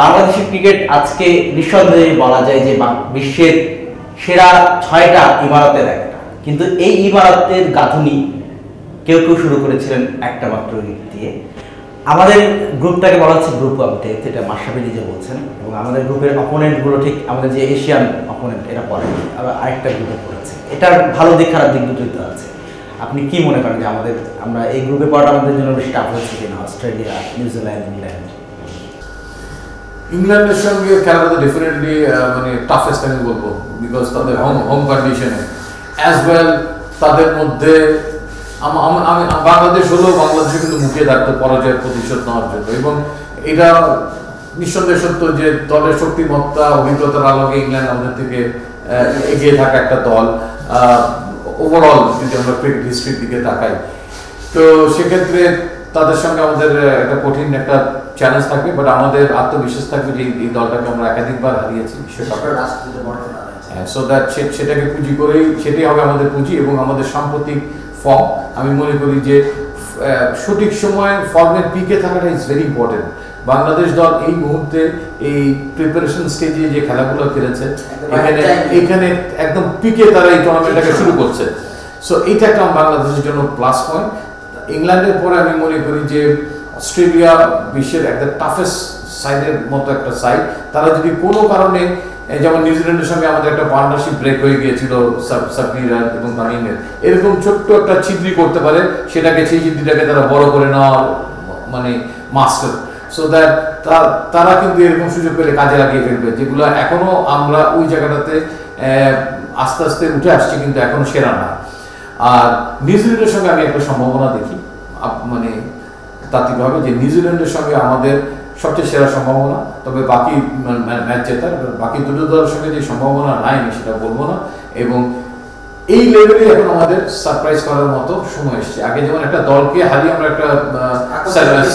বাংলাদেশের ক্রিকেট আজকে নিঃসন্দেহে বলা যায় যে বিশ্বের সেরা ছয়টা ইমারতের একটা। কিন্তু এই ইমারতের গাঁথুনি কেউ কেউ শুরু করেছিলেন একটা মাত্র ইট দিয়ে। আমাদের গ্রুপটাকে বলা হচ্ছে গ্রুপ অফ ডেথ এটা মাসাবি নিজে বলছেন। এবং আমাদের গ্রুপের অপোনেন্টগুলো ঠিক আমাদের যে এশিয়ান অপোনেন্ট, এরা পড়ে আবার আরেকটা গ্রুপে পড়েছে। এটার ভালো দিক, খারাপ দিক দুটোই তো আছে। আপনি কি মনে করেন যে আমাদের, আমরা এই গ্রুপে পড়াটা আমাদের জন্য বেশি টাফ হচ্ছে কিনা? Australia, New Zealand, England? ইংল্যান্ডের সঙ্গে খেলাটা তো ডেফিনেটলি মানে টাফেস্ট আমি বলব বিকজ তাদের হোম হোম কন্ডিশনে অ্যাজ ওয়েল তাদের মধ্যে আম- বাংলাদেশ হলেও বাংলাদেশে কিন্তু মুখে থাকতো পরাজয়ের প্রতিশোধ নেওয়ার জন্য। এবং এটা নিঃসন্দেহে সত্য যে দলের শক্তিমত্তা, অভিজ্ঞতার আলোকে ইংল্যান্ড আমাদের থেকে এগিয়ে থাকা একটা দল ওভারঅল যদি আমরা ক্রিকেট হিস্ট্রির দিকে তাকাই। তো সেক্ষেত্রে তাদের সঙ্গে আমাদের একটা কঠিন একটা চ্যালেঞ্জ থাকবে বাট আমাদের আত্মবিশ্বাস থাকবে যে এই- দলটাকে আমরা একাধিকবার হারিয়েছি। সো দ্যাট সেটাকে পুঁজি করেই সেটাই হবে আমাদের পুঁজি এবং আমাদের সাম্প্রতিক ফর্ম আমি মনে করি যে সঠিক সময়ে ফর্মের পিকে থাকাটা ইজ ভেরি ইম্পর্টেন্ট বাংলাদেশ দল এই মুহূর্তে এই প্রিপারেশন স্টেজে যে খেলাগুলো খেলেছে এখানে এখানে একদম পিকে তারা এই টুর্নামেন্টটাকে শুরু করছে। সো এইটা একটা বাংলাদেশের জন্য প্লাস পয়েন্ট ইংল্যান্ডের পরে আমি মনে করি যে অস্ট্রেলিয়া বিশ্বের একটা টাফেস্ট সাইডের মতো একটা সাইড তারা যদি কোনো কারণে যেমন নিউজিল্যান্ডের সঙ্গে আমাদের একটা পার্টনারশিপ ব্রেক হয়ে গিয়েছিল এবং তামিমের এরকম ছোট্ট একটা ছিদ্রি করতে পারে, সেটাকে সেই ছিদ্রিটাকে তারা বড় করে নেওয়া মানে মাস্টার সো দ্যাট তারা কিন্তু এরকম সুযোগ পেলে কাজে লাগিয়ে ফেলবে, যেগুলো এখনও আমরা ওই জায়গাটাতে আস্তে আস্তে উঠে আসছি, কিন্তু এখনও সেরা না। আর নিউজিল্যান্ডের সঙ্গে আমি একটা সম্ভাবনা দেখি মানে তাত্ত্বিকভাবে যে নিউজিল্যান্ডের সঙ্গে আমাদের সবচেয়ে সেরা সম্ভাবনা তবে বাকি ম্যাচ জেতার বাকি দুটো দলের সঙ্গে যে সম্ভাবনা নাই আমি সেটা বলব না। এবং এই লেভেলে এখন আমাদের সারপ্রাইজ করার মতো সময় এসেছে। আগে যেমন একটা দলকে হারিয়ে আমরা একটা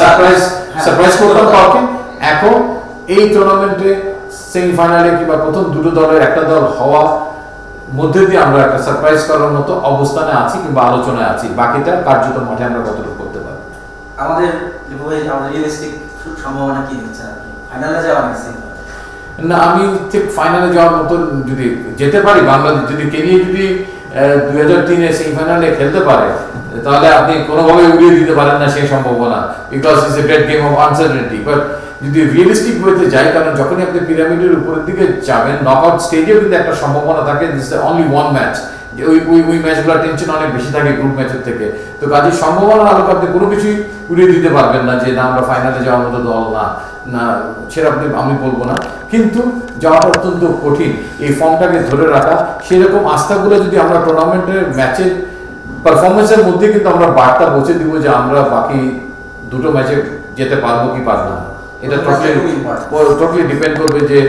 সারপ্রাইজ সারপ্রাইজ করতাম কাউকে। এখন এই টুর্নামেন্টে সেমিফাইনালে কিংবা প্রথম দুটো দলের একটা দল হওয়া মধ্যে দিয়ে আমরা একটা সারপ্রাইজ করার মতো অবস্থানে আছি কিংবা আলোচনায় আছি। বাকিটা কার্যত মাঠে আমরা কতটুকু আমাদের ভাই আমাদের রিয়েলিস্টিক সম্ভাবনা কি দিচ্ছেন আপনি ফাইনালে যাওয়া নাকি না, আমি ঠিক ফাইনালে যাওয়ার মতো যদি যেতে পারি, বাংলাদেশ যদি কে নিয়ে যদি দুই হাজার তিনে সেমিফাইনালে খেলতে পারে, তাহলে আপনি কোনোভাবে উড়িয়ে দিতে পারেন না সেই সম্ভাবনা because it's a great game of uncertainty but যদি রিয়েলিস্টিক ওয়েতে যাই, কারণ যখনই আপনি পিরামিডের উপরের দিকে যাবেন নকআউট স্টেজেও কিন্তু একটা সম্ভাবনা থাকে দিস অনলি ওয়ান ম্যাচ ওই ওই ওই ম্যাচগুলোর টেনশন অনেক বেশি থাকে গ্রুপ ম্যাচের থেকে। তো কাজে সম্ভাবনার আলোকে আপনি কোনো কিছুই উড়িয়ে দিতে পারবেন না যে, না, আমরা ফাইনালে যাওয়ার মতো দল না। না, সেটা আপনি, আমি বলব না। কিন্তু যাওয়াটা অত্যন্ত কঠিন। এই ফর্মটাকে ধরে রাখা, সেরকম আস্থাগুলো যদি আমরা টুর্নামেন্টের ম্যাচের পারফরমেন্সের মধ্যে কিন্তু আমরা বার্তা পৌঁছে দিব যে, আমরা বাকি দুটো ম্যাচে যেতে পারব কি পারব না। এটা টোটালি টোটালি ডিপেন্ড করবে যে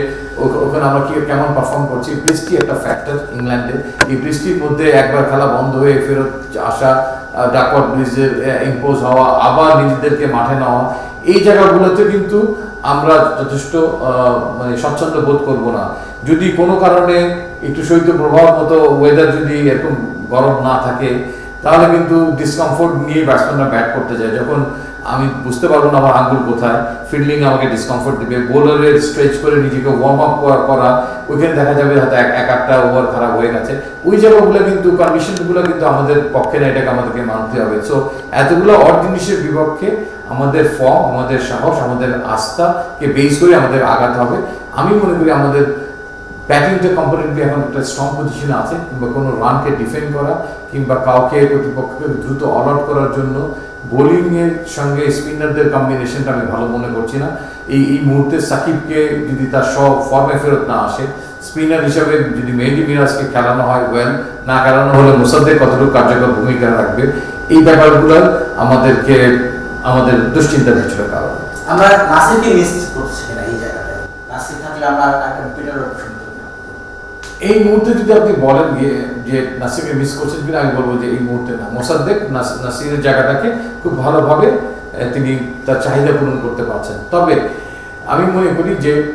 ওখানে আমরা কি কেমন পারফর্ম করছি। বৃষ্টি একটা ফ্যাক্টর ইংল্যান্ডে এই বৃষ্টির মধ্যে একবার খেলা বন্ধ হয়ে ফেরত আসা ডাকওয়ার্ড ব্রিজের ইম্পোজ হওয়া আবার নিজেদেরকে মাঠে নেওয়া এই জায়গাগুলোতে কিন্তু আমরা যথেষ্ট মানে স্বচ্ছন্দ বোধ করব না। যদি কোনো কারণে একটু শৈত্য প্রভাব মতো ওয়েদার যদি এরকম গরম না থাকে তাহলে কিন্তু ডিসকমফোর্ট নিয়ে ব্যাটসম্যানরা ব্যাট করতে যায়। যখন আমি বুঝতে পারব না আমার আঙ্গুল কোথায়। ফিল্ডিং আমাকে ডিসকমফোর্ট দিবে। বোলারের স্ট্রেচ করে নিজেকে ওয়ার্ম আপ করা ওইখানে দেখা যাবে হয়তো এক এক আটটা ওভার খারাপ হয়ে গেছে। ওই জায়গাগুলো কিন্তু কন্ডিশনগুলো কিন্তু আমাদের পক্ষে না, এটাকে আমাদেরকে মানতে হবে। সো এতগুলো অড জিনিসের বিপক্ষে আমাদের ফর্ম আমাদের সাহস, আমাদের আস্থাকে বেস করে আমাদের আগাতে হবে। আমি মনে করি আমাদের ব্যাটিংটা কম্পারেটিভলি এখন একটা স্ট্রং পজিশনে আছে, কিংবা কোনো রানকে ডিফেন্ড করা, কিংবা কাউকে প্রতিপক্ষকে দ্রুত অল আউট করার জন্য বোলিং এর সঙ্গে স্পিনারদের কম্বিনেশনটা আমি ভালো মনে করছি না। এই এই মুহূর্তে সাকিবকে যদি তার সব ফর্মে ফেরত না আসে, স্পিনার হিসাবে যদি মেহেদি মিরাজকে খেলানো হয় ওয়েল না খেলানো হলে মুসাদ্দেক কতটুকু কার্যকর ভূমিকা রাখবে, এই ব্যাপারগুলো আমাদেরকে, আমাদের দুশ্চিন্তার পিছনে কারণ আমরা নাসিরকে মিস করছি না এই জায়গাটায়। নাসির থাকলে আমরা একটা বেটার অপশন এই মুহূর্তে যদি আপনি বলেন যে নাসিরকে মিস করছেন কিনা, আমি বলব যে এই মুহূর্তে না। মোসাদ্দেক নাস- নাসিরের জায়গাটাকে খুব ভালোভাবে তিনি তার চাহিদা পূরণ করতে পারছেন। তবে আমি মনে করি যে,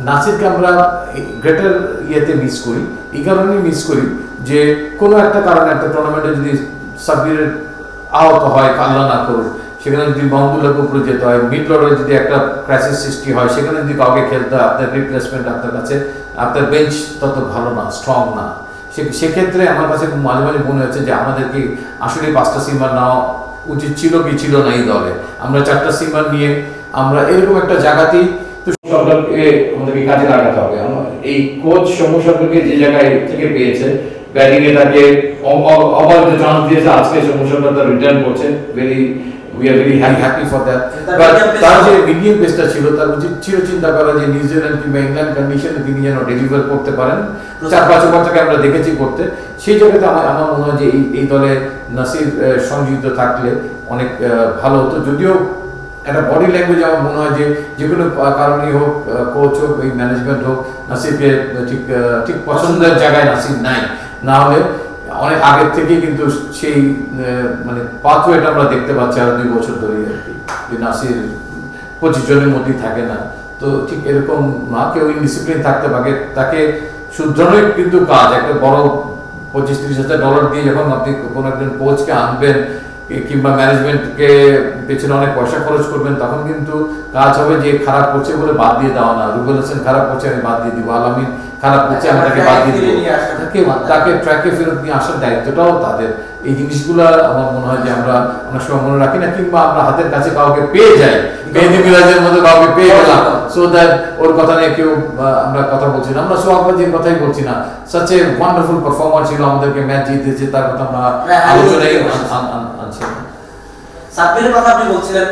নাসিরকে আমরা গ্রেটার ইয়েতে মিস করি। এই কারণেই মিস করি যে, কোনো একটা কারণে একটা টুর্নামেন্টে যদি সাব্বিরের আহত হয় কাল্লা না করুক, সেখানে যদি মাহমুদুল্লাহকে উপরে যেতে হয় মিড লর্ডারে যদি একটা ক্রাইসিস সৃষ্টি হয়, সেখানে যদি কাউকে খেলতে হয়, আপনার রিপ্লেসমেন্ট আপনার কাছে আপনার বেঞ্চ তত ভালো না স্ট্রং না। সেক্ষেত্রে আমার কাছে মাঝে মাঝে মনে হচ্ছে যে আমাদেরকে আসলে পাঁচটা সিমার নেওয়া উচিত ছিল কি ছিল না এই দলে। আমরা চারটা সিমার নিয়ে আমরা এরকম একটা জায়গাতেই তো সরকারকে আমাদেরকে কাজে লাগাতে হবে। এই কোচ সৌম্য সরকারকে যে জায়গায় থেকে পেয়েছে ব্যাটিং এ তাকে অবারিত চান্স দিয়েছে। আজকে সৌম্য সরকার তার রিটার্ন করছে। Very we are very happy for that তার বাট যে মিডিয়াম পেসটা ছিল তার উচিত ছিল চিন্তা করা যে নিউজিল্যান্ড কিংবা ইংল্যান্ড কন্ডিশনে তিনি যেন ডেলিভার করতে পারেন। চার পাঁচ ওভার থেকে আমরা দেখেছি করতে। সেই জায়গাতে আমার আমার মনে হয় যে এই এই দলে নাসির সংযুক্ত থাকলে অনেক ভালো হতো। যদিও একটা বডি ল্যাঙ্গুয়েজ আমার মনে হয় যে যে কোনো কারণেই হোক কোচ হোক এই ম্যানেজমেন্ট হোক নাসিরকে ঠিক ঠিক পছন্দের জায়গায় নাসির নাই। না হলে অনেক আগের থেকেই কিন্তু সেই মানে পাথওয়েটা আমরা দেখতে পাচ্ছি আর দুই বছর ধরে আর কি, যে নাসির পঁচিশ জনের মধ্যেই থাকে না। তো ঠিক এরকম না কেউ ইনডিসিপ্লিন থাকতে পারে, তাকে শুধরানোই কিন্তু কাজ। একটা বড় পঁচিশ তিরিশ হাজার ডলার দিয়ে যখন আপনি কোনো একজন কোচকে আনবেন কিংবা ম্যানেজমেন্টকে পেছনে অনেক পয়সা খরচ করবেন, তখন কিন্তু কাজ হবে যে খারাপ করছে বলে বাদ দিয়ে দেওয়া না। রুবেল হোসেন খারাপ করছে, আমি বাদ দিয়ে দিব। আলামিন খারাপ করছে আমি তাকে বাদ দিয়ে। তাকে তাকে ট্র্যাকে ফেরত নিয়ে আসার দায়িত্বটাও তাদের। এই জিনিসগুলো আমার মনে হয় যে আমরা অনেক সময় মনে রাখি না কিংবা আমরা হাতের কাছে কাউকে পেয়ে যাই। মেহেদি মিরাজের মধ্যে কাউকে পেয়ে গেলাম। সো দ্যাট ওর কথা নিয়ে কেউ আমরা কথা বলছি না। আমরা সোহাগবাজির কথাই বলছি না। সাচ এ ওয়ান্ডারফুল ছিল আমাদেরকে ম্যাচ জিতেছে তার কথা আমরা হ্যাঁ, আলোচনায় হ্যাঁ, আন- আনছি সাব্বিরের কথা আপনি বলছিলেন।